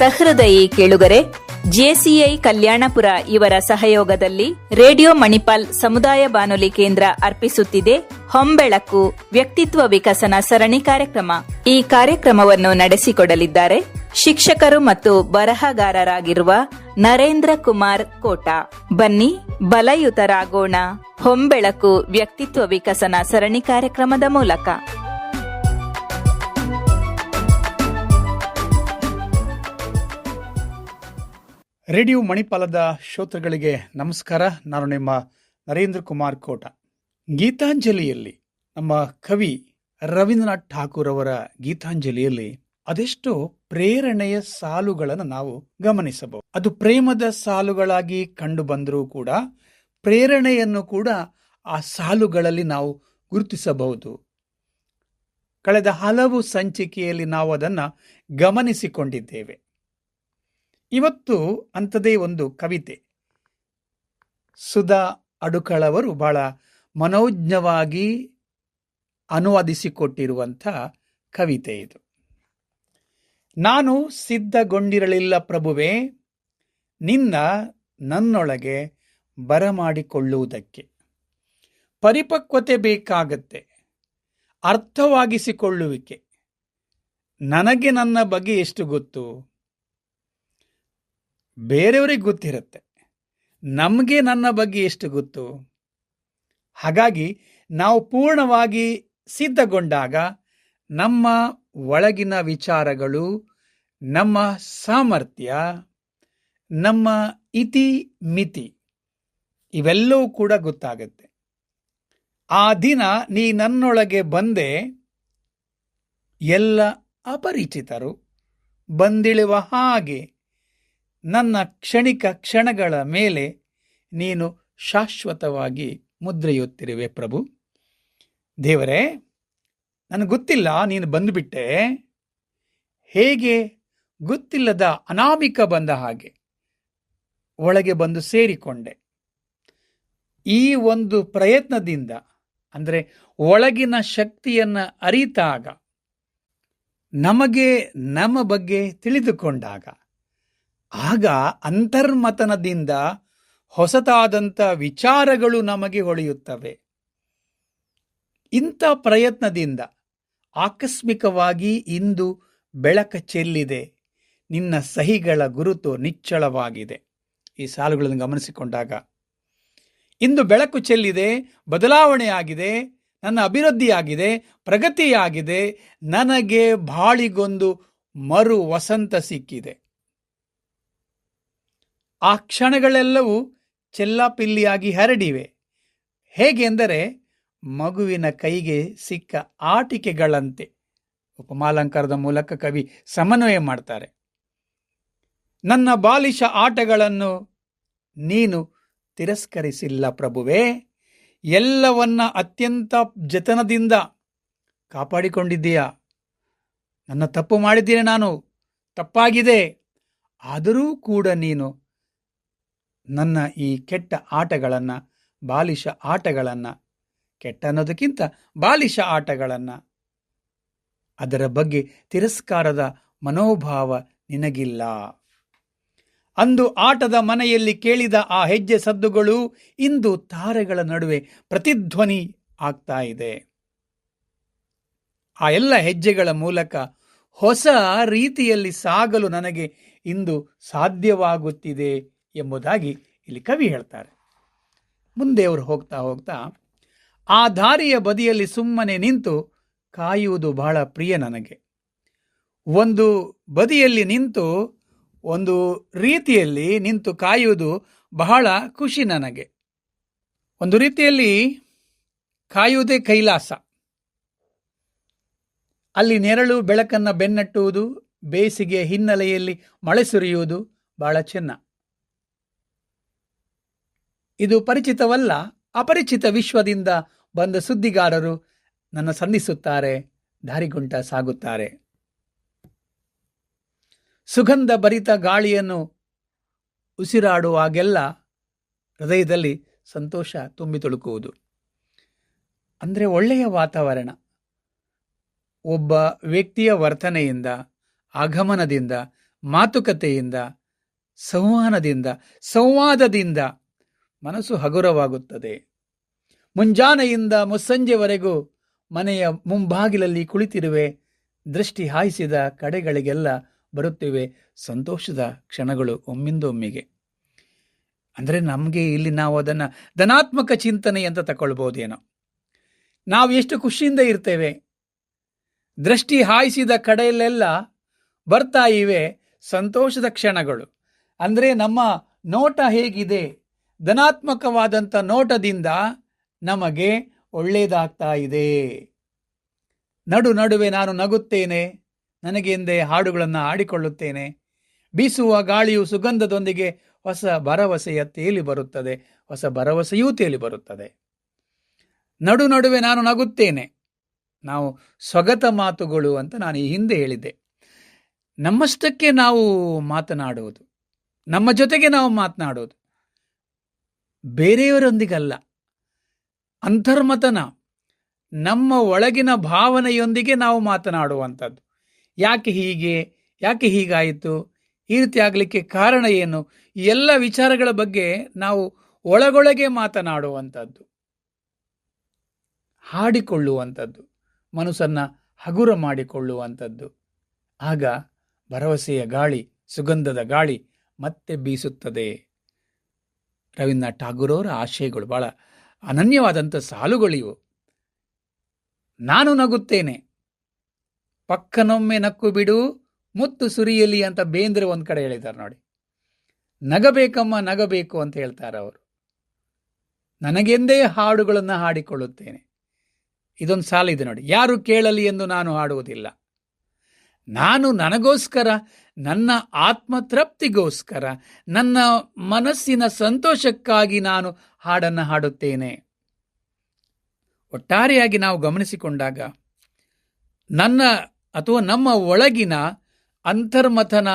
ಸಹೃದಯಿ ಕೇಳುಗರೆ, ಜೆಸಿಐ ಕಲ್ಯಾಣಪುರ ಇವರ ಸಹಯೋಗದಲ್ಲಿ ರೇಡಿಯೋ ಮಣಿಪಾಲ್ ಸಮುದಾಯ ಬಾನುಲಿ ಕೇಂದ್ರ ಅರ್ಪಿಸುತ್ತಿದೆ ಹೊಂಬೆಳಕು ವ್ಯಕ್ತಿತ್ವ ವಿಕಸನ ಸರಣಿ ಕಾರ್ಯಕ್ರಮ. ಈ ಕಾರ್ಯಕ್ರಮವನ್ನು ನಡೆಸಿಕೊಡಲಿದ್ದಾರೆ ಶಿಕ್ಷಕರು ಮತ್ತು ಬರಹಗಾರರಾಗಿರುವ ನರೇಂದ್ರ ಕುಮಾರ್ ಕೋಟ. ಬನ್ನಿ, ಬಲಯುತರಾಗೋಣ. ಹೊಂಬೆಳಕು ವ್ಯಕ್ತಿತ್ವ ವಿಕಸನ ಸರಣಿ ಕಾರ್ಯಕ್ರಮದ ಮೂಲಕ. ರೇಡಿಯೋ ಮಣಿಪಾಲದ ಶ್ರೋತೃಗಳಿಗೆ ನಮಸ್ಕಾರ. ನಾನು ನಿಮ್ಮ ನರೇಂದ್ರ ಕುಮಾರ್ ಕೋಟ. ಗೀತಾಂಜಲಿಯಲ್ಲಿ ನಮ್ಮ ಕವಿ ರವೀಂದ್ರನಾಥ್ ಠಾಕೂರ್ ಅವರ ಗೀತಾಂಜಲಿಯಲ್ಲಿ ಅದೆಷ್ಟೋ ಪ್ರೇರಣೆಯ ಸಾಲುಗಳನ್ನು ನಾವು ಗಮನಿಸಬಹುದು. ಅದು ಪ್ರೇಮದ ಸಾಲುಗಳಾಗಿ ಕಂಡು ಬಂದರೂ ಕೂಡ, ಪ್ರೇರಣೆಯನ್ನು ಕೂಡ ಆ ಸಾಲುಗಳಲ್ಲಿ ನಾವು ಗುರುತಿಸಬಹುದು. ಕಳೆದ ಹಲವು ಸಂಚಿಕೆಯಲ್ಲಿ ನಾವು ಅದನ್ನು ಗಮನಿಸಿಕೊಂಡಿದ್ದೇವೆ. ಇವತ್ತು ಅಂಥದೇ ಒಂದು ಕವಿತೆ. ಸುಧಾ ಅಡುಕಳವರು ಬಹಳ ಮನೋಜ್ಞವಾಗಿ ಅನುವಾದಿಸಿಕೊಟ್ಟಿರುವಂಥ ಕವಿತೆ ಇದು. ನಾನು ಸಿದ್ಧಗೊಂಡಿರಲಿಲ್ಲ ಪ್ರಭುವೆ, ನಿನ್ನ ನನ್ನೊಳಗೆ ಬರಮಾಡಿಕೊಳ್ಳುವುದಕ್ಕೆ. ಪರಿಪಕ್ವತೆ ಬೇಕಾಗತ್ತೆ, ಅರ್ಥವಾಗಿಸಿಕೊಳ್ಳುವಿಕೆ. ನನಗೆ ನನ್ನ ಬಗ್ಗೆ ಎಷ್ಟು ಗೊತ್ತು? ಬೇರೆಯವರಿಗೆ ಗೊತ್ತಿರುತ್ತೆ. ನಮಗೆ ನನ್ನ ಬಗ್ಗೆ ಎಷ್ಟು ಗೊತ್ತು? ಹಾಗಾಗಿ ನಾವು ಪೂರ್ಣವಾಗಿ ಸಿದ್ಧಗೊಂಡಾಗ ನಮ್ಮ ಒಳಗಿನ ವಿಚಾರಗಳು, ನಮ್ಮ ಸಾಮರ್ಥ್ಯ, ನಮ್ಮ ಇತಿ ಮಿತಿ ಇವೆಲ್ಲವೂ ಕೂಡ ಗೊತ್ತಾಗುತ್ತೆ. ಆ ದಿನ ನೀ ನನ್ನೊಳಗೆ ಬಂದೆ, ಎಲ್ಲ ಅಪರಿಚಿತರು ಬಂದಿಳುವ ಹಾಗೆ ನನ್ನ ಕ್ಷಣಿಕ ಕ್ಷಣಗಳ ಮೇಲೆ ನೀನು ಶಾಶ್ವತವಾಗಿ ಮುದ್ರೆಯುತ್ತಿರುವೆ ಪ್ರಭು. ದೇವರೇ ನನಗೆ ಗೊತ್ತಿಲ್ಲ, ನೀನು ಬಂದುಬಿಟ್ಟೆ. ಹೇಗೆ? ಗೊತ್ತಿಲ್ಲದ ಅನಾಮಿಕ ಬಂದ ಹಾಗೆ ಒಳಗೆ ಬಂದು ಸೇರಿಕೊಂಡೆ. ಈ ಒಂದು ಪ್ರಯತ್ನದಿಂದ, ಅಂದರೆ ಒಳಗಿನ ಶಕ್ತಿಯನ್ನು ಅರಿತಾಗ, ನಮಗೆ ನಮ್ಮ ಬಗ್ಗೆ ತಿಳಿದುಕೊಂಡಾಗ ಆಗ ಅಂತರ್ಮತನದಿಂದ ಹೊಸತಾದಂಥ ವಿಚಾರಗಳು ನಮಗೆ ಹೊಳೆಯುತ್ತವೆ. ಇಂಥ ಪ್ರಯತ್ನದಿಂದ ಆಕಸ್ಮಿಕವಾಗಿ ಇಂದು ಬೆಳಕ ಚೆಲ್ಲಿದೆ. ನಿನ್ನ ಸಹಿಗಳ ಗುರುತು ನಿಚ್ಚಳವಾಗಿದೆ. ಈ ಸಾಲುಗಳನ್ನು ಗಮನಿಸಿಕೊಂಡಾಗ, ಇಂದು ಬೆಳಕು ಚೆಲ್ಲಿದೆ ಬದಲಾವಣೆ ಆಗಿದೆ ನನ್ನ ಅಭಿವೃದ್ಧಿಯಾಗಿದೆ, ಪ್ರಗತಿಯಾಗಿದೆ, ನನಗೆ ಬಾಳಿಗೊಂದು ಮರು ವಸಂತ ಸಿಕ್ಕಿದೆ. ಆ ಕ್ಷಣಗಳೆಲ್ಲವೂ ಚೆಲ್ಲಾಪಿಲ್ಲಿಯಾಗಿ ಹರಡಿವೆ. ಹೇಗೆಂದರೆ ಮಗುವಿನ ಕೈಗೆ ಸಿಕ್ಕ ಆಟಿಕೆಗಳಂತೆ. ಉಪಮಾಲಂಕಾರದ ಮೂಲಕ ಕವಿ ಸಮನ್ವಯ ಮಾಡ್ತಾರೆ. ನನ್ನ ಬಾಲಿಶ ಆಟಗಳನ್ನು ನೀನು ತಿರಸ್ಕರಿಸಿಲ್ಲ ಪ್ರಭುವೇ. ಎಲ್ಲವನ್ನ ಅತ್ಯಂತ ಜತನದಿಂದ ಕಾಪಾಡಿಕೊಂಡಿದ್ದೀಯಾ. ನನ್ನ ತಪ್ಪು ಮಾಡಿದ್ದೀನಿ ನಾನು. ತಪ್ಪಾಗಿದೆ. ಆದರೂ ಕೂಡ ನೀನು ನನ್ನ ಈ ಕೆಟ್ಟ ಆಟಗಳನ್ನು, ಬಾಲಿಶ ಆಟಗಳನ್ನು, ಕೆಟ್ಟ ಅನ್ನೋದಕ್ಕಿಂತ ಬಾಲಿಶ ಆಟಗಳನ್ನು, ಅದರ ಬಗ್ಗೆ ತಿರಸ್ಕಾರದ ಮನೋಭಾವ ನಿನಗಿಲ್ಲ. ಅಂದು ಆಟದ ಮನೆಯಲ್ಲಿ ಕೇಳಿದ ಆ ಹೆಜ್ಜೆ ಸದ್ದುಗಳು ಇಂದು ತಾರೆಗಳ ನಡುವೆ ಪ್ರತಿಧ್ವನಿ ಆಗ್ತಾ ಇದೆ. ಆ ಎಲ್ಲ ಹೆಜ್ಜೆಗಳ ಮೂಲಕ ಹೊಸ ರೀತಿಯಲ್ಲಿ ಸಾಗಲು ನನಗೆ ಇಂದು ಸಾಧ್ಯವಾಗುತ್ತಿದೆ. ಎಂಬುದಾಗಿ ಇಲ್ಲಿ ಕವಿ ಹೇಳ್ತಾರೆ. ಮುಂದೆ ಅವರು ಹೋಗ್ತಾ ಹೋಗ್ತಾ, ಆ ದಾರಿಯ ಬದಿಯಲ್ಲಿ ಸುಮ್ಮನೆ ನಿಂತು ಕಾಯುವುದು ಬಹಳ ಪ್ರಿಯ ನನಗೆ. ಒಂದು ಬದಿಯಲ್ಲಿ ನಿಂತು, ಒಂದು ರೀತಿಯಲ್ಲಿ ನಿಂತು ಕಾಯುವುದು ಬಹಳ ಖುಷಿ ನನಗೆ. ಒಂದು ರೀತಿಯಲ್ಲಿ ಕಾಯುವುದೇ ಕೈಲಾಸ. ಅಲ್ಲಿ ನೆರಳು, ಬೆಳಕನ್ನು ಬೆನ್ನಟ್ಟುವುದು ಬೇಸಿಗೆ ಹಿನ್ನೆಲೆಯಲ್ಲಿ ಮಳೆ ಸುರಿಯುವುದು ಬಹಳ ಚೆನ್ನ. ಇದು ಪರಿಚಿತವಲ್ಲ, ಅಪರಿಚಿತ ವಿಶ್ವದಿಂದ ಬಂದ ಸುದ್ದಿಗಾರರು ನನ್ನ ಸಂಧಿಸುತ್ತಾರೆ ದಾರಿಗುಂಟ ಸಾಗುತ್ತಾರೆ. ಸುಗಂಧ ಭರಿತ ಗಾಳಿಯನ್ನು ಉಸಿರಾಡುವಾಗೆಲ್ಲ ಹೃದಯದಲ್ಲಿ ಸಂತೋಷ ತುಂಬಿ ತುಳುಕುವುದು. ಅಂದರೆ ಒಳ್ಳೆಯ ವಾತಾವರಣ. ಒಬ್ಬ ವ್ಯಕ್ತಿಯ ವರ್ತನೆಯಿಂದ, ಆಗಮನದಿಂದ, ಮಾತುಕತೆಯಿಂದ, ಸಂವಹನದಿಂದ, ಸಂವಾದದಿಂದ ಮನಸ್ಸು ಹಗುರವಾಗುತ್ತದೆ. ಮುಂಜಾನೆಯಿಂದ ಮುಸ್ಸಂಜೆವರೆಗೂ ಮನೆಯ ಮುಂಬಾಗಿಲಲ್ಲಿ ಕುಳಿತಿರುವೆ, ದೃಷ್ಟಿ ಹಾಯಿಸಿದ ಕಡೆಗಳಿಗೆಲ್ಲ ಬರುತ್ತಿವೆ, ಸಂತೋಷದ ಕ್ಷಣಗಳು ಒಮ್ಮಿಂದೊಮ್ಮಿಗೆ. ಅಂದರೆ ನಮಗೆ ಇಲ್ಲಿ ನಾವು ಅದನ್ನು ಧನಾತ್ಮಕ ಚಿಂತನೆ ಅಂತ ತಗೊಳ್ಬೋದೇನೋ. ನಾವು ಎಷ್ಟು ಖುಷಿಯಿಂದ ಇರ್ತೇವೆ. ದೃಷ್ಟಿ ಹಾಯಿಸಿದ ಕಡೆಯಲ್ಲೆಲ್ಲ ಬರ್ತಾ ಇವೆ ಸಂತೋಷದ ಕ್ಷಣಗಳು. ಅಂದರೆ ನಮ್ಮ ನೋಟ ಹೇಗಿದೆ? ಧನಾತ್ಮಕವಾದಂಥ ನೋಟದಿಂದ ನಮಗೆ ಒಳ್ಳೆಯದಾಗ್ತಾ ಇದೆ. ನಡು ನಡುವೆ ನಾನು ನಗುತ್ತೇನೆ ನನಗೆಂದೇ ಹಾಡುಗಳನ್ನು ಹಾಡಿಕೊಳ್ಳುತ್ತೇನೆ. ಬೀಸುವ ಗಾಳಿಯು ಸುಗಂಧದೊಂದಿಗೆ ಹೊಸ ಭರವಸೆಯ ತೇಲಿ ಬರುತ್ತದೆ, ಹೊಸ ಭರವಸೆಯೂ ತೇಲಿ ಬರುತ್ತದೆ. ನಡು ನಡುವೆ ನಾನು ನಗುತ್ತೇನೆ, ನಾವು ಸ್ವಗತ ಮಾತುಗಳು ಅಂತ ನಾನು ಈ ಹಿಂದೆ ಹೇಳಿದ್ದೆ. ನಮ್ಮಷ್ಟಕ್ಕೆ ನಾವು ಮಾತನಾಡುವುದು, ನಮ್ಮ ಜೊತೆಗೆ ನಾವು ಮಾತನಾಡುವುದು. ಬೇರೆಯವರೊಂದಿಗಲ್ಲ. ಅಂತರ್ಮತನ, ನಮ್ಮ ಒಳಗಿನ ಭಾವನೆಯೊಂದಿಗೆ ನಾವು ಮಾತನಾಡುವಂಥದ್ದು. ಯಾಕೆ ಹೀಗೆ? ಯಾಕೆ ಹೀಗಾಯಿತು? ಈ ರೀತಿ ಆಗಲಿಕ್ಕೆ ಕಾರಣ ಏನು? ಎಲ್ಲ ವಿಚಾರಗಳ ಬಗ್ಗೆ ನಾವು ಒಳಗೊಳಗೆ ಮಾತನಾಡುವಂಥದ್ದು. ಹಾಡಿಕೊಳ್ಳುವಂಥದ್ದು. ಮನಸ್ಸನ್ನು ಹಗುರ ಮಾಡಿಕೊಳ್ಳುವಂಥದ್ದು. ಆಗ ಭರವಸೆಯ ಗಾಳಿ, ಸುಗಂಧದ ಗಾಳಿ ಮತ್ತೆ ಬೀಸುತ್ತದೆ. ರವೀಂದ್ರನಾಥ್ ಠಾಗೂರ್ ಅವರ ಆಶಯಗಳು ಬಹಳ ಅನನ್ಯವಾದಂಥ ಸಾಲುಗಳಿವು ನಾನು ನಗುತ್ತೇನೆ. ಪಕ್ಕನೊಮ್ಮೆ ನಕ್ಕು ಬಿಡು, ಮುತ್ತು ಸುರಿಯಲಿ ಅಂತ ಬೇಂದ್ರೆ ಒಂದು ಕಡೆ ಹೇಳಿದ್ದಾರೆ ನೋಡಿ. ನಗಬೇಕಮ್ಮ, ನಗಬೇಕು ಅಂತ ಹೇಳ್ತಾರೆ ಅವರು. ನನಗೆಂದೇ ಹಾಡುಗಳನ್ನು ಹಾಡಿಕೊಳ್ಳುತ್ತೇನೆ. ಇದೊಂದು ಸಾಲಿದೆ ನೋಡಿ. ಯಾರು ಕೇಳಲಿ ಎಂದು ನಾನು ಹಾಡುವುದಿಲ್ಲ. ನಾನು ನನಗೋಸ್ಕರ ನನ್ನ ಆತ್ಮತೃಪ್ತಿಗೋಸ್ಕರ, ನನ್ನ ಮನಸ್ಸಿನ ಸಂತೋಷಕ್ಕಾಗಿ ನಾನು ಹಾಡನ್ನು ಹಾಡುತ್ತೇನೆ. ಒಟ್ಟಾರೆಯಾಗಿ ನಾವು ಗಮನಿಸಿಕೊಂಡಾಗ, ನನ್ನ ಅಥವಾ ನಮ್ಮ ಒಳಗಿನ ಅಂತರ್ಮಥನ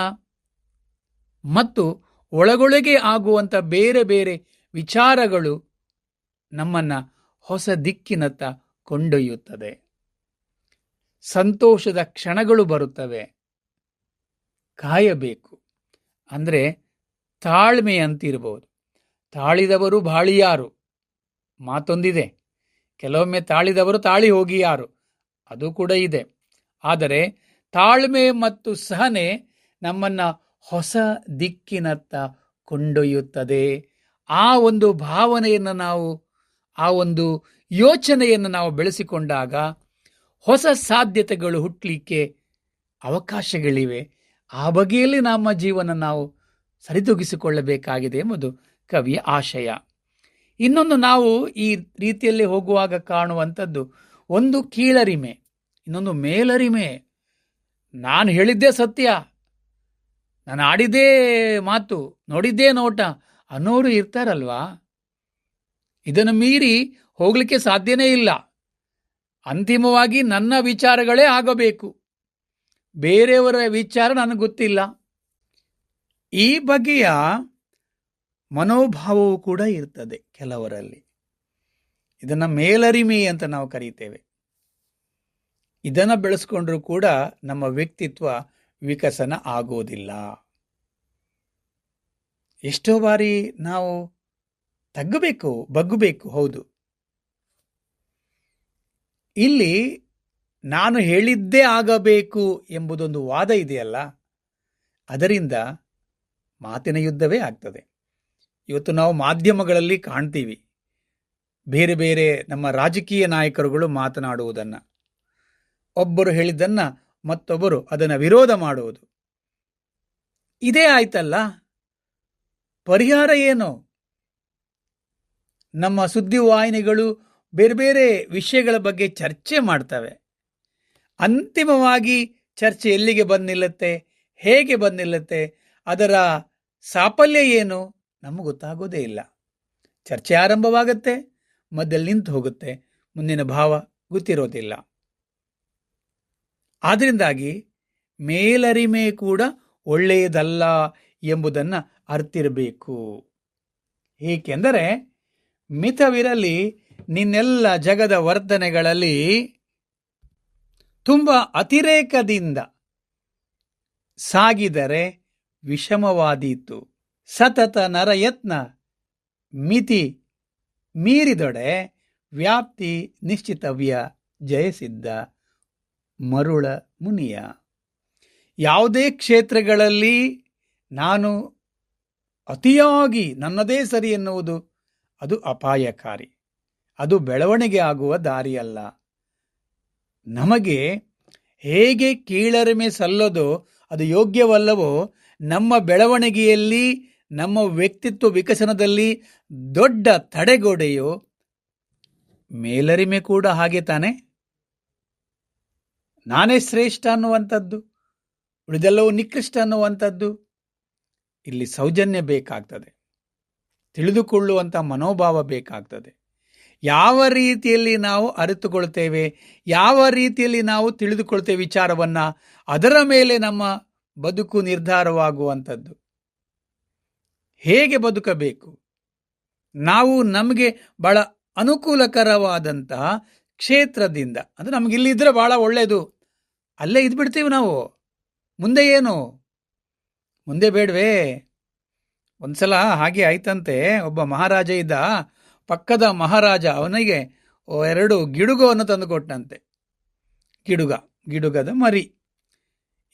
ಮತ್ತು ಒಳಗೊಳಗೆ ಆಗುವಂಥ ಬೇರೆ ಬೇರೆ ವಿಚಾರಗಳು ನಮ್ಮನ್ನು ಹೊಸ ದಿಕ್ಕಿನತ್ತ ಕೊಂಡೊಯ್ಯುತ್ತದೆ. ಸಂತೋಷದ ಕ್ಷಣಗಳು ಬರುತ್ತವೆ. ಕಾಯಬೇಕು. ಅಂದರೆ ತಾಳ್ಮೆ ಅಂತಿರಬಹುದು ತಾಳಿದವರು ಬಾಳಿಯಾರು ಮಾತೊಂದಿದೆ. ಕೆಲವೊಮ್ಮೆ ತಾಳಿದವರು ತಾಳಿ ಹೋಗಿ ಯಾರು ಅದು ಕೂಡ ಇದೆ. ಆದರೆ ತಾಳ್ಮೆ ಮತ್ತು ಸಹನೆ ನಮ್ಮನ್ನ ಹೊಸ ದಿಕ್ಕಿನತ್ತ ಕೊಂಡೊಯ್ಯುತ್ತದೆ. ಆ ಒಂದು ಭಾವನೆಯನ್ನು ನಾವು, ಆ ಒಂದು ಯೋಚನೆಯನ್ನು ನಾವು ಬೆಳೆಸಿಕೊಂಡಾಗ ಹೊಸ ಸಾಧ್ಯತೆಗಳು ಹುಟ್ಟಲಿಕ್ಕೆ ಅವಕಾಶಗಳಿವೆ. ಆ ಬಗೆಯಲ್ಲಿ ನಮ್ಮ ಜೀವನ ನಾವು ಸರಿದೂಗಿಸಿಕೊಳ್ಳಬೇಕಾಗಿದೆ ಎಂಬುದು ಕವಿಯ ಆಶಯ. ಇನ್ನೊಂದು ನಾವು ಈ ರೀತಿಯಲ್ಲಿ ಹೋಗುವಾಗ ಕಾಣುವಂಥದ್ದು ಒಂದು ಕೀಳರಿಮೆ, ಇನ್ನೊಂದು ಮೇಲರಿಮೆ. ನಾನು ಹೇಳಿದ್ದೇ ಸತ್ಯ, ನಾನು ಆಡಿದ್ದೇ ಮಾತು, ನೋಡಿದ್ದೇ ನೋಟ ಅನ್ನೋರು ಇರ್ತಾರಲ್ವಾ? ಇದನ್ನು ಮೀರಿ ಹೋಗಲಿಕ್ಕೆ ಸಾಧ್ಯನೇ ಇಲ್ಲ. ಅಂತಿಮವಾಗಿ ನನ್ನ ವಿಚಾರಗಳೇ ಆಗಬೇಕು. ಬೇರೆಯವರ ವಿಚಾರ ನನಗೆ ಗೊತ್ತಿಲ್ಲ. ಈ ಬಗೆಯ ಮನೋಭಾವವು ಕೂಡ ಇರ್ತದೆ ಕೆಲವರಲ್ಲಿ. ಇದನ್ನು ಮೇಲರಿಮೆ ಅಂತ ನಾವು ಕರೀತೇವೆ. ಇದನ್ನು ಬೆಳೆಸ್ಕೊಂಡ್ರೂ ಕೂಡ ನಮ್ಮ ವ್ಯಕ್ತಿತ್ವ ವಿಕಸನ ಆಗೋದಿಲ್ಲ. ಎಷ್ಟೋ ಬಾರಿ ನಾವು ತಗ್ಗಬೇಕು, ಬಗ್ಗಬೇಕು, ಹೌದು. ಇಲ್ಲಿ ನಾನು ಹೇಳಿದ್ದೇ ಆಗಬೇಕು ಎಂಬುದೊಂದು ವಾದ ಇದೆಯಲ್ಲ, ಅದರಿಂದ ಮಾತಿನ ಯುದ್ಧವೇ ಆಗ್ತದೆ. ಇವತ್ತು ನಾವು ಮಾಧ್ಯಮಗಳಲ್ಲಿ ಕಾಣ್ತೀವಿ. ಬೇರೆ ಬೇರೆ ನಮ್ಮ ರಾಜಕೀಯ ನಾಯಕರುಗಳು ಮಾತನಾಡುವುದನ್ನು. ಒಬ್ಬರು ಹೇಳಿದ್ದನ್ನು ಮತ್ತೊಬ್ಬರು ಅದನ್ನು ವಿರೋಧ ಮಾಡುವುದು. ಇದೇ ಆಯ್ತಲ್ಲ? ಪರಿಹಾರ ಏನು? ನಮ್ಮ ಸುದ್ದಿವಾಹಿನಿಗಳು ಬೇರೆ ಬೇರೆ ವಿಷಯಗಳ ಬಗ್ಗೆ ಚರ್ಚೆ ಮಾಡ್ತವೆ. ಅಂತಿಮವಾಗಿ ಚರ್ಚೆ ಎಲ್ಲಿಗೆ ಬಂದು ನಿಲ್ಲುತ್ತೆ ಹೇಗೆ ಬಂದು ನಿಲ್ಲುತ್ತೆ ಅದರ ಸಾಫಲ್ಯ ಏನು ನಮಗೆ ಗೊತ್ತಾಗೋದೇ ಇಲ್ಲ. ಚರ್ಚೆ ಆರಂಭವಾಗುತ್ತೆ ಮಧ್ಯದಲ್ಲಿ ನಿಂತು ಹೋಗುತ್ತೆ, ಮುಂದಿನ ಭಾವ ಗೊತ್ತಿರೋದಿಲ್ಲ. ಆದ್ದರಿಂದಾಗಿ ಮೇಲರಿಮೆ ಕೂಡ ಒಳ್ಳೆಯದಲ್ಲ ಎಂಬುದನ್ನು ಅರ್ತಿರಬೇಕು. ಏಕೆಂದರೆ ಮಿತವಿರಲಿ, ನಿನ್ನೆಲ್ಲ ಜಗದ ವರ್ತನೆಗಳಲ್ಲಿ ತುಂಬ ಅತಿರೇಕದಿಂದ ಸಾಗಿದರೆ ವಿಷಮವಾದೀತು. ಸತತ ನರಯತ್ನ ಮಿತಿ ಮೀರಿದೊಡೆ ವ್ಯಾಪ್ತಿ ನಿಶ್ಚಿತವ್ಯ ಜಯಸಿದ್ಧ ಮರುಳ ಮುನಿಯ. ಯಾವುದೇ ಕ್ಷೇತ್ರಗಳಲ್ಲಿ ನಾನು ಅತಿಯಾಗಿ ನನ್ನದೇ ಸರಿ ಎನ್ನುವುದು ಅದು ಅಪಾಯಕಾರಿ. ಅದು ಬೆಳವಣಿಗೆ ಆಗುವ ದಾರಿಯಲ್ಲ. ನಮಗೆ ಹೇಗೆ ಕೀಳರಿಮೆ ಸಲ್ಲದೋ ಅದು ಯೋಗ್ಯವಲ್ಲವೋ, ನಮ್ಮ ಬೆಳವಣಿಗೆಯಲ್ಲಿ, ನಮ್ಮ ವ್ಯಕ್ತಿತ್ವ ವಿಕಸನದಲ್ಲಿ ದೊಡ್ಡ ತಡೆಗೋಡೆಯು ಮೇಲರಿಮೆ ಕೂಡ ಹಾಗೆ ತಾನೆ? ನಾನೇ ಶ್ರೇಷ್ಠ ಅನ್ನುವಂಥದ್ದು, ಉಳಿದೆಲ್ಲವೂ ನಿಕೃಷ್ಟ ಅನ್ನುವಂಥದ್ದು. ಇಲ್ಲಿ ಸೌಜನ್ಯ ಬೇಕಾಗ್ತದೆ, ತಿಳಿದುಕೊಳ್ಳುವಂಥ ಮನೋಭಾವ ಬೇಕಾಗ್ತದೆ. ಯಾವ ರೀತಿಯಲ್ಲಿ ನಾವು ಅರಿತುಕೊಳ್ತೇವೆ, ಯಾವ ರೀತಿಯಲ್ಲಿ ನಾವು ತಿಳಿದುಕೊಳ್ತೇವೆ ವಿಚಾರವನ್ನು, ಅದರ ಮೇಲೆ ನಮ್ಮ ಬದುಕು ನಿರ್ಧಾರವಾಗುವಂಥದ್ದು. ಹೇಗೆ ಬದುಕಬೇಕು? ನಾವು ನಮಗೆ ಬಹಳ ಅನುಕೂಲಕರವಾದಂತಹ ಕ್ಷೇತ್ರದಿಂದ, ಅಂದರೆ ನಮ್ಗೆ ಇಲ್ಲಿದ್ರೆ ಬಹಳ ಒಳ್ಳೆಯದು ಅಲ್ಲೇ ಇದ್ಬಿಡ್ತೀವಿ ನಾವು, ಮುಂದೆ ಏನು? ಮುಂದೆ ಬೇಡವೇ? ಒಂದ್ಸಲ ಹಾಗೆ ಆಯ್ತಂತೆ, ಒಬ್ಬ ಮಹಾರಾಜ ಇದ್ದ ಪಕ್ಕದ ಮಹಾರಾಜ ಅವನಿಗೆ ಎರಡು ಗಿಡುಗವನ್ನು ತಂದು ಕೊಟ್ಟಂತೆ ಗಿಡುಗ, ಗಿಡುಗದ ಮರಿ.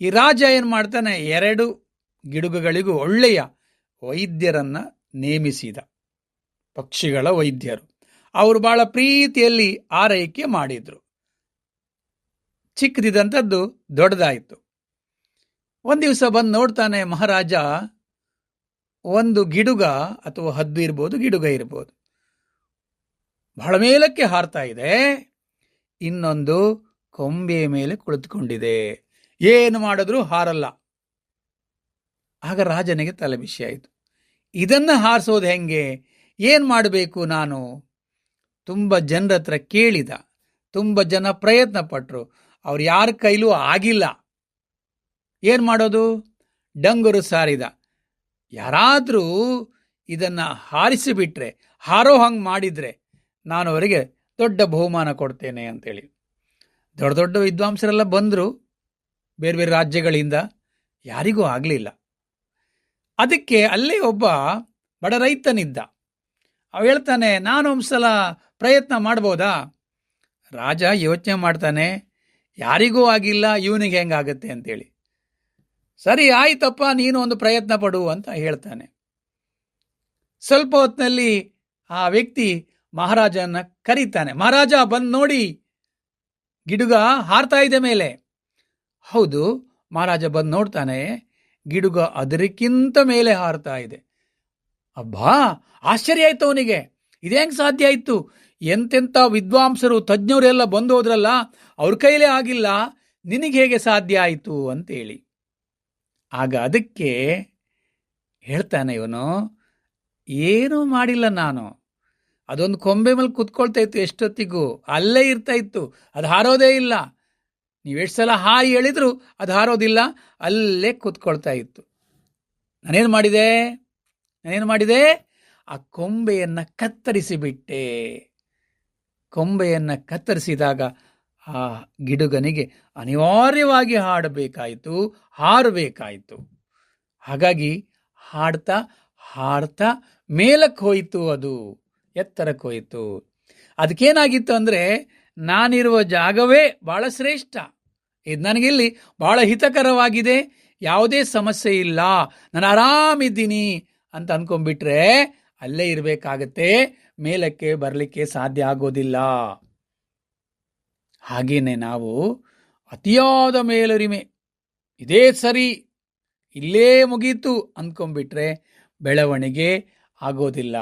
ಈ ರಾಜ ಏನು ಮಾಡ್ತಾನೆ? ಎರಡು ಗಿಡುಗಗಳಿಗೂ ಒಳ್ಳೆಯ ವೈದ್ಯರನ್ನ ನೇಮಿಸಿದ. ಪಕ್ಷಿಗಳ ವೈದ್ಯರು. ಅವರು ಬಹಳ ಪ್ರೀತಿಯಲ್ಲಿ ಆರೈಕೆ ಮಾಡಿದ್ರು. ಚಿಕ್ಕದಿದ್ದಂಥದ್ದು ದೊಡ್ಡದಾಯಿತು. ಒಂದು ದಿವಸ ಬಂದು ನೋಡ್ತಾನೆ ಮಹಾರಾಜ, ಒಂದು ಗಿಡುಗ ಅಥವಾ ಹದ್ದು ಇರ್ಬೋದು, ಗಿಡುಗ ಇರ್ಬೋದು. ಬಹಳ ಮೇಲಕ್ಕೆ ಹಾರ್ತಾ ಇದೆ. ಇನ್ನೊಂದು ಕೊಂಬೆಯ ಮೇಲೆ ಕುಳಿತುಕೊಂಡಿದೆ. ಏನು ಮಾಡಿದ್ರೂ ಹಾರಲ್ಲ. ಆಗ ರಾಜನಿಗೆ ತಲೆಬಿಸಿ ಆಯಿತು ಇದನ್ನು ಹಾರಿಸೋದು ಹೆಂಗೆ? ಏನು ಮಾಡಬೇಕು ನಾನು? ತುಂಬ ಜನರ ಹತ್ರ ಕೇಳಿದ. ತುಂಬ ಜನ ಪ್ರಯತ್ನ ಪಟ್ಟರು ಅವ್ರು ಯಾರ ಕೈಲೂ ಆಗಿಲ್ಲ. ಏನು ಮಾಡೋದು? ಡಂಗುರು ಸಾರಿದ. ಯಾರಾದರೂ ಇದನ್ನು ಹಾರಿಸಿಬಿಟ್ರೆ ಹಾರೋ ಹಂಗೆ ಮಾಡಿದ್ರೆ ನಾನು ಅವರಿಗೆ ದೊಡ್ಡ ಬಹುಮಾನ ಕೊಡ್ತೇನೆ ಅಂತೇಳಿ. ದೊಡ್ಡ ದೊಡ್ಡ ವಿದ್ವಾಂಸರೆಲ್ಲ ಬಂದರು ಬೇರೆ ಬೇರೆ ರಾಜ್ಯಗಳಿಂದ, ಯಾರಿಗೂ ಆಗಲಿಲ್ಲ. ಅದಕ್ಕೆ ಅಲ್ಲೇ ಒಬ್ಬ ಬಡ ರೈತನಿದ್ದ. ಅವ ಹೇಳ್ತಾನೆ, ನಾನು ಒಂದ್ಸಲ ಪ್ರಯತ್ನ ಮಾಡ್ಬೋದಾ? ರಾಜ ಯೋಚನೆ ಮಾಡ್ತಾನೆ, ಯಾರಿಗೂ ಆಗಿಲ್ಲ, ಇವನಿಗೆ ಹೆಂಗಾಗತ್ತೆ ಅಂತೇಳಿ. ಸರಿ, ಆಯ್ತಪ್ಪ, ನೀನು ಒಂದು ಪ್ರಯತ್ನ ಪಡು ಅಂತ ಹೇಳ್ತಾನೆ. ಸ್ವಲ್ಪ ಹೊತ್ತಿನಲ್ಲಿ ಆ ವ್ಯಕ್ತಿ ಮಹಾರಾಜನ ಕರೀತಾನೆ, ಮಹಾರಾಜ, ಬಂದ್ ನೋಡಿ, ಗಿಡುಗ ಹಾರ್ತಾ ಇದೆ ಮೇಲೆ. ಹೌದು, ಮಹಾರಾಜ ಬಂದು ನೋಡ್ತಾನೆ, ಗಿಡುಗ ಅದರಕ್ಕಿಂತ ಮೇಲೆ ಹಾರ್ತಾ ಇದೆ. ಅಬ್ಬಾ, ಆಶ್ಚರ್ಯ ಆಯ್ತು ಅವನಿಗೆ ಇದೇಂಗೆ ಸಾಧ್ಯ ಆಯ್ತು? ಎಂತೆಂಥ ವಿದ್ವಾಂಸರು ತಜ್ಞರೆಲ್ಲ ಬಂದು ಹೋದ್ರಲ್ಲ, ಅವ್ರ ಕೈಲೇ ಆಗಿಲ್ಲ, ನಿನಗೆ ಹೇಗೆ ಸಾಧ್ಯ ಆಯಿತು? ಅಂತೇಳಿ. ಆಗ ಅದಕ್ಕೆ ಹೇಳ್ತಾನೆ ಇವನು, ಏನೂ ಮಾಡಿಲ್ಲ ನಾನು ಅದೊಂದು ಕೊಂಬೆ ಮೇಲೆ ಕುತ್ಕೊಳ್ತಾ ಇತ್ತು ಎಷ್ಟೊತ್ತಿಗೂ. ಅಲ್ಲೇ ಇರ್ತಾ ಇತ್ತು. ಅದು ಹಾರೋದೇ ಇಲ್ಲ. ನೀವು ಎಷ್ಟು ಸಲ ಹಾರಿ ಹೇಳಿದ್ರು ಅದು ಹಾರೋದಿಲ್ಲ. ಅಲ್ಲೇ ಕುತ್ಕೊಳ್ತಾ ಇತ್ತು. ನಾನೇನು ಮಾಡಿದೆ? ನಾನೇನು ಮಾಡಿದೆ? ಆ ಕೊಂಬೆಯನ್ನು ಕತ್ತರಿಸಿಬಿಟ್ಟೆ. ಕೊಂಬೆಯನ್ನು ಕತ್ತರಿಸಿದಾಗ ಆ ಗಿಡುಗನಿಗೆ ಅನಿವಾರ್ಯವಾಗಿ ಹಾಡಬೇಕಾಯಿತು, ಹಾರಬೇಕಾಯಿತು. ಹಾಗಾಗಿ ಹಾಡ್ತಾ ಹಾಡ್ತಾ ಮೇಲಕ್ಕೆ ಹೋಯಿತು ಅದು. ಎತ್ತರಕ್ಕೆ ಹೋಯಿತು. ಅದಕ್ಕೇನಾಗಿತ್ತು ಅಂದರೆ, ನಾನಿರುವ ಜಾಗವೇ ಬಹಳ ಶ್ರೇಷ್ಠ. ಇದು ನನಗಿಲ್ಲಿ ಬಹಳ ಹಿತಕರವಾಗಿದೆ. ಯಾವುದೇ ಸಮಸ್ಯೆ ಇಲ್ಲ. ನಾನು ಆರಾಮಿದ್ದೀನಿ ಅಂತ ಅಂದ್ಕೊಂಡ್ಬಿಟ್ರೆ ಅಲ್ಲೇ ಇರಬೇಕಾಗತ್ತೆ. ಮೇಲಕ್ಕೆ ಬರಲಿಕ್ಕೆ ಸಾಧ್ಯ ಆಗೋದಿಲ್ಲ. ಹಾಗೇನೆ ನಾವು ಅತಿಯಾದ ಮೇಲರಿಮೆ. ಇದೇ ಸರಿ. ಇಲ್ಲೇ ಮುಗೀತು ಅಂದ್ಕೊಂಡ್ಬಿಟ್ರೆ ಬೆಳವಣಿಗೆ ಆಗೋದಿಲ್ಲ.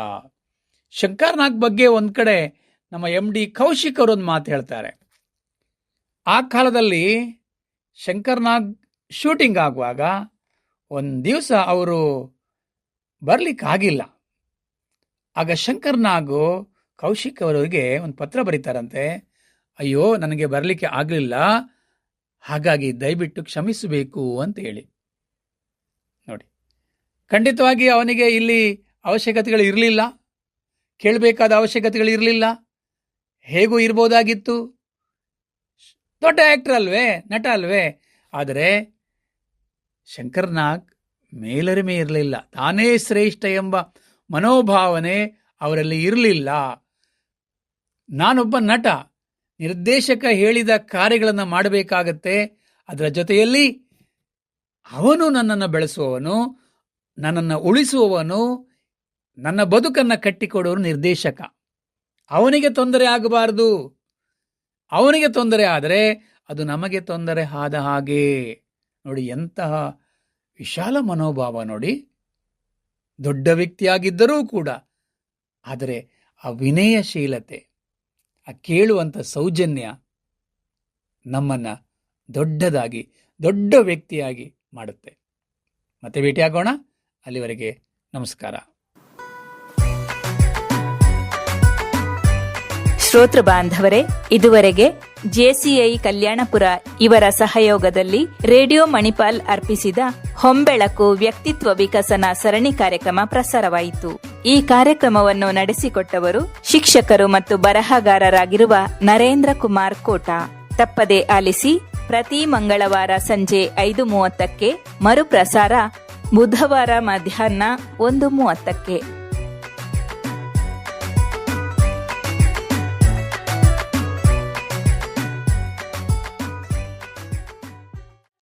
ಶಂಕರ್ನಾಗ್ ಬಗ್ಗೆ ಒಂದು ಕಡೆ ನಮ್ಮ ಎಂ ಡಿ ಕೌಶಿಕ್ ಒಂದು ಮಾತು ಹೇಳ್ತಾರೆ. ಆ ಕಾಲದಲ್ಲಿ ಶಂಕರ್ನಾಗ್ ಶೂಟಿಂಗ್ ಆಗುವಾಗ ಒಂದು ದಿವಸ ಅವರು ಬರ್ಲಿಕ್ಕಾಗಿಲ್ಲ ಆಗ ಶಂಕರ್ನಾಗು ಕೌಶಿಕ್ ಅವರವರಿಗೆ ಒಂದು ಪತ್ರ ಬರೀತಾರಂತೆ, ಅಯ್ಯೋ, ನನಗೆ ಬರಲಿಕ್ಕೆ ಆಗಲಿಲ್ಲ, ಹಾಗಾಗಿ ದಯವಿಟ್ಟು ಕ್ಷಮಿಸಬೇಕು ಅಂತ ಹೇಳಿ. ನೋಡಿ, ಖಂಡಿತವಾಗಿ ಅವನಿಗೆ ಇಲ್ಲಿ ಅವಶ್ಯಕತೆಗಳು ಇರಲಿಲ್ಲ. ಕೇಳಬೇಕಾದ ಅವಶ್ಯಕತೆಗಳು ಇರಲಿಲ್ಲ. ಹೇಗೂ ಇರ್ಬೋದಾಗಿತ್ತು? ದೊಡ್ಡ ಆ್ಯಕ್ಟರ್ ಅಲ್ವೇ, ನಟ ಅಲ್ವೇ? ಆದರೆ ಶಂಕರ್ನಾಗ್ ಮೇಲರಿಮೆ ಇರಲಿಲ್ಲ. ತಾನೇ ಶ್ರೇಷ್ಠ ಎಂಬ ಮನೋಭಾವನೆ ಅವರಲ್ಲಿ ಇರಲಿಲ್ಲ. ನಾನೊಬ್ಬ ನಟ, ನಿರ್ದೇಶಕ ಹೇಳಿದ ಕಾರ್ಯಗಳನ್ನು ಮಾಡಬೇಕಾಗತ್ತೆ. ಅದರ ಜೊತೆಯಲ್ಲಿ ಅವನು ನನ್ನನ್ನು ಬೆಳೆಸುವವನು, ನನ್ನನ್ನು ಉಳಿಸುವವನು ನನ್ನ ಬದುಕನ್ನು ಕಟ್ಟಿಕೊಡೋರು ನಿರ್ದೇಶಕ. ಅವನಿಗೆ ತೊಂದರೆ ಆಗಬಾರದು. ಅವನಿಗೆ ತೊಂದರೆ ಆದರೆ ಅದು ನಮಗೆ ತೊಂದರೆ ಆದ ಹಾಗೆ. ನೋಡಿ ಎಂತಹ ವಿಶಾಲ ಮನೋಭಾವ ನೋಡಿ. ದೊಡ್ಡ ವ್ಯಕ್ತಿಯಾಗಿದ್ದರೂ ಕೂಡ. ಆದರೆ ಆ ವಿನಯಶೀಲತೆ, ಆ ಕೇಳುವಂಥ ಸೌಜನ್ಯ ನಮ್ಮನ್ನು ದೊಡ್ಡದಾಗಿ, ದೊಡ್ಡ ವ್ಯಕ್ತಿಯಾಗಿ ಮಾಡುತ್ತೆ. ಮತ್ತೆ ಭೇಟಿಯಾಗೋಣ. ಅಲ್ಲಿವರೆಗೆ ನಮಸ್ಕಾರ. ಶ್ರೋತೃ ಬಾಂಧವರೇ, ಇದುವರೆಗೆ ಜೆಸಿಐ ಕಲ್ಯಾಣಪುರ ಇವರ ಸಹಯೋಗದಲ್ಲಿ ರೇಡಿಯೋ ಮಣಿಪಾಲ್ ಅರ್ಪಿಸಿದ ಹೊಂಬೆಳಕು ವ್ಯಕ್ತಿತ್ವ ವಿಕಸನ ಸರಣಿ ಕಾರ್ಯಕ್ರಮ ಪ್ರಸಾರವಾಯಿತು. ಈ ಕಾರ್ಯಕ್ರಮವನ್ನು ನಡೆಸಿಕೊಟ್ಟವರು ಶಿಕ್ಷಕರು ಮತ್ತು ಬರಹಗಾರರಾಗಿರುವ ನರೇಂದ್ರ ಕುಮಾರ್ ಕೋಟ. ತಪ್ಪದೆ ಆಲಿಸಿ, ಪ್ರತಿ ಮಂಗಳವಾರ ಸಂಜೆ ಐದು ಮೂವತ್ತಕ್ಕೆ ಮರುಪ್ರಸಾರ ಬುಧವಾರ ಮಧ್ಯಾಹ್ನ ಒಂದು ಮೂವತ್ತಕ್ಕೆ.